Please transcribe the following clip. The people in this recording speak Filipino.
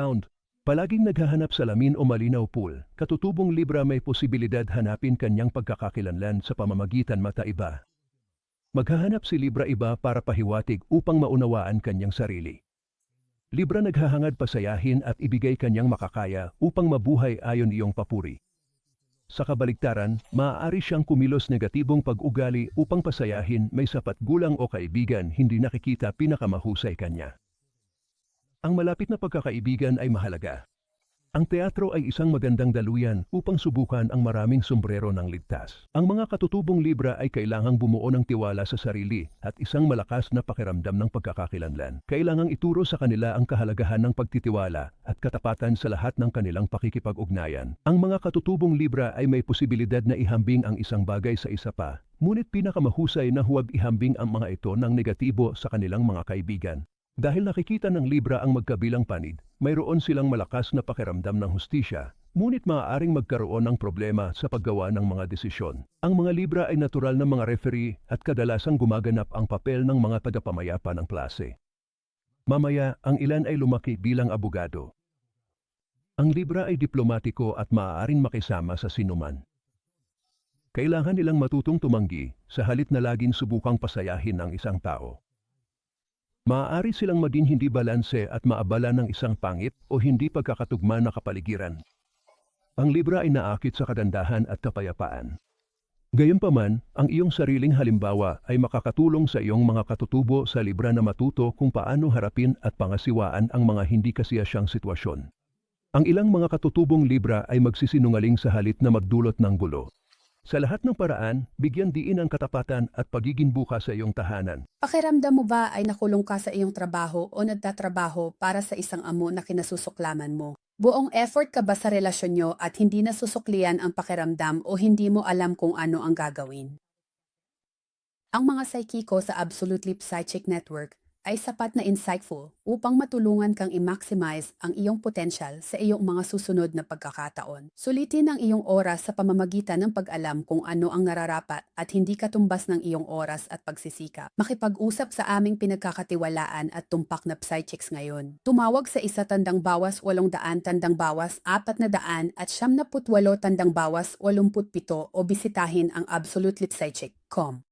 account. Palaging naghahanap sa lamin o malinaw pool, katutubong Libra may posibilidad hanapin kanyang pagkakakilanlan sa pamamagitan mata iba. Maghahanap si Libra iba para pahiwatig upang maunawaan kanyang sarili. Libra naghahangad pasayahin at ibigay kanyang makakaya upang mabuhay ayon iyong papuri. Sa kabaligtaran, maaari siyang kumilos negatibong pag-ugali upang pasayahin may sapat gulang o kaibigan hindi nakikita pinakamahusay kanya. Ang malapit na pagkakaibigan ay mahalaga. Ang teatro ay isang magandang daluyan upang subukan ang maraming sombrero ng ligtas. Ang mga katutubong Libra ay kailangang bumuo ng tiwala sa sarili at isang malakas na pakiramdam ng pagkakakilanlan. Kailangang ituro sa kanila ang kahalagahan ng pagtitiwala at katapatan sa lahat ng kanilang pakikipag-ugnayan. Ang mga katutubong Libra ay may posibilidad na ihambing ang isang bagay sa isa pa, ngunit pinakamahusay na huwag ihambing ang mga ito ng negatibo sa kanilang mga kaibigan. Dahil nakikita ng Libra ang magkabilang panid, mayroon silang malakas na pakiramdam ng hustisya, ngunit maaaring magkaroon ng problema sa paggawa ng mga desisyon. Ang mga Libra ay natural na mga referee at kadalasang gumaganap ang papel ng mga tagapamayapa ng klase. Mamaya, ang ilan ay lumaki bilang abogado. Ang Libra ay diplomatiko at maaaring makisama sa sinuman. Kailangan nilang matutong tumanggi sa halit na laging subukang pasayahin ang isang tao. Maaari silang maging hindi balanse at maabala ng isang pangit o hindi pagkakatugma na kapaligiran. Ang Libra ay naakit sa kagandahan at kapayapaan. Gayunpaman, ang iyong sariling halimbawa ay makakatulong sa iyong mga katutubo sa Libra na matuto kung paano harapin at pangasiwaan ang mga hindi kasiyasyang sitwasyon. Ang ilang mga katutubong Libra ay magsisinungaling sa halit na magdulot ng gulo. Sa lahat ng paraan, bigyan diin ang katapatan at pagiging bukas sa iyong tahanan. Pakiramdam mo ba ay nakulong ka sa iyong trabaho o nagtatrabaho para sa isang amo na kinasusuklaman mo? Buong effort ka ba sa relasyon nyo at hindi nasusuklian ang pakiramdam o hindi mo alam kung ano ang gagawin? Ang mga psychico sa Absolute Lip Psychic Network ay sapat na insightful upang matulungan kang i-maximize ang iyong potential sa iyong mga susunod na pagkakataon. Sulitin ang iyong oras sa pamamagitan ng pag-alam kung ano ang nararapat at hindi katumbas ng iyong oras at pagsisikap. Makipag-usap sa aming pinagkakatiwalaan at tumpak na psychics ngayon. Tumawag sa isa tandang bawas walong daan tandang bawas apat na daan at siyam na putwalo tandang bawas walumput pito o bisitahin ang absolutelitpsychic.com.